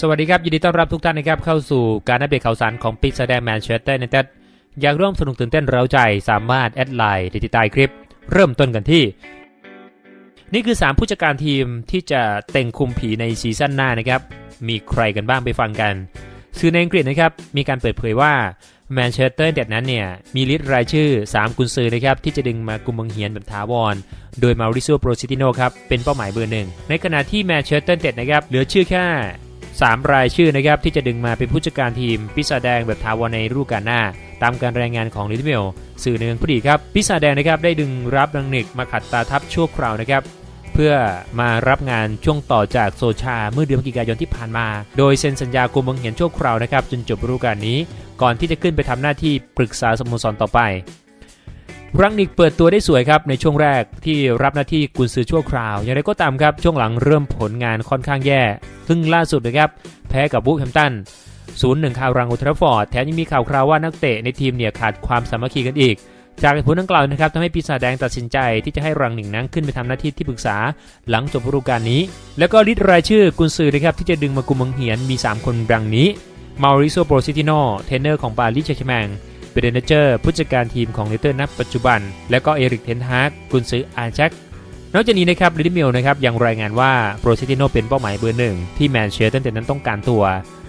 สวัสดีครับ ยินดีต้อนรับทุกท่านนะครับเข้าสู่การอัปเดตข่าวสารของปีศาจแดงแมนเชสเตอร์ยูไนเต็ดอยากร่วมสนุกตื่นเต้นเร้าใจสามารถแอดไลน์ติดตามคลิป เริ่มต้นกันที่ นี่คือ 3 ผู้จัดการทีมที่จะเต็งคุมผีในซีซั่นหน้านะครับ มีใครกันบ้างไปฟังกันสื่อในอังกฤษนะครับมีการเปิดเผยว่าแมนเชสเตอร์เด็ดนั้นเนี่ยมีลิสต์รายชื่อ 3 กุนซือนะครับที่จะดึงมากุมบังเฮียนแบบถาวร โดยมาริโซโปรซิติโนครับเป็นเป้าหมายเบอร์หนึ่งในขณะที่แมนเชสเตอร์เด็ดนะครับเหลือชื่อแค่ 3 รายชื่อนะครับที่จะดึงมาเป็นผู้จัดการทีมปีศาแดงแบบถาวรในฤดูกาหน้า ตามการรายงานของลิทเมลสื่อในเมืองพอดีครับปีศาแดงนะครับได้ดึงรับดังนิกมาขัดตาทับชั่วคราวนะครับเพื่อมารับงานช่วงต่อจากโซชาเมื่อเดือนพฤศจิกายนที่ผ่านมา โดยเซ็นสัญญากุมบังเหียนชั่วคราวนะครับจนจบฤดูกาลนี้ ก่อนที่จะขึ้นไปทำหน้าที่ปรึกษาสโมสรต่อไป รังนิกเปิดตัวได้สวยครับในช่วงแรกที่รับหน้าที่กุนซือชั่วคราว อย่างไรก็ตามครับ ช่วงหลังเริ่มผลงานค่อนข้างแย่ ซึ่งล่าสุดนะครับ แพ้กับบูฟแฮมตันศูนย์หนึ่งคาวรังอุลตราฟอร์ดแถมยังมีข่าวคราวว่านักเตะในทีมเนี่ยขาดความสามัคคีกันอีก จากผลดังกล่าวนะครับทำให้ปีศาจแดงตัดสินใจที่จะให้รังหนิงนั้นขึ้นไปทำหน้าที่ที่ปรึกษาหลังจบฤดูกาลนี้ แล้วก็ลิสต์รายชื่อกุนซือนะครับที่จะดึงมากุมบังเหียนมี 3 คนดังนี้มาริโซโปรซิติโนเทรนเนอร์ของปารีสแชร์แมง เบรนเจอร์ผู้จัดการทีมของเลเตอร์นับปัจจุบัน และก็เอริกเทนฮากกุนซืออาแจ็คนอกจากนี้นะครับลิดิมิลนะครับยังรายงานว่าโปรเซติโนเป็นเป้าหมายเบอร์หนึ่งที่แมนเชสเตอร์นั้นต้องการตัว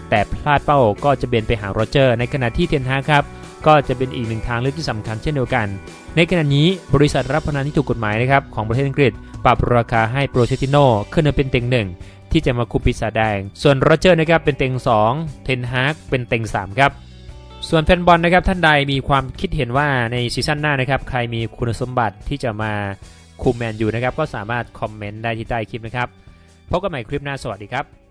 แต่พลาดเป้าก็จะเบนไปหาโรเจอร์ ในขณะที่เทนฮากครับก็จะเป็นอีกหนึ่งทางเลือกที่สำคัญเช่นเดียวกัน ในขณะนี้บริษัทรับพนันที่ถูกกฎหมายนะครับของประเทศอังกฤษ ปรับราคาให้โปรเซติโนขึ้นมาเป็นเต็งหนึ่งที่จะมาคุมปีศาจแดง ส่วนโรเจอร์นะครับเป็นเต็ง 2 เทนฮากเป็นเต็ง 3 ครับ ส่วนแฟนบอลนะครับท่านใดมีความคิดเห็นว่าในซีซั่นหน้านะครับใครมีคุณสมบัติที่จะมาคุมแมนอยู่นะครับก็สามารถคอมเมนต์ได้ที่ใต้คลิปนะครับพบกันใหม่คลิปหน้าสวัสดีครับ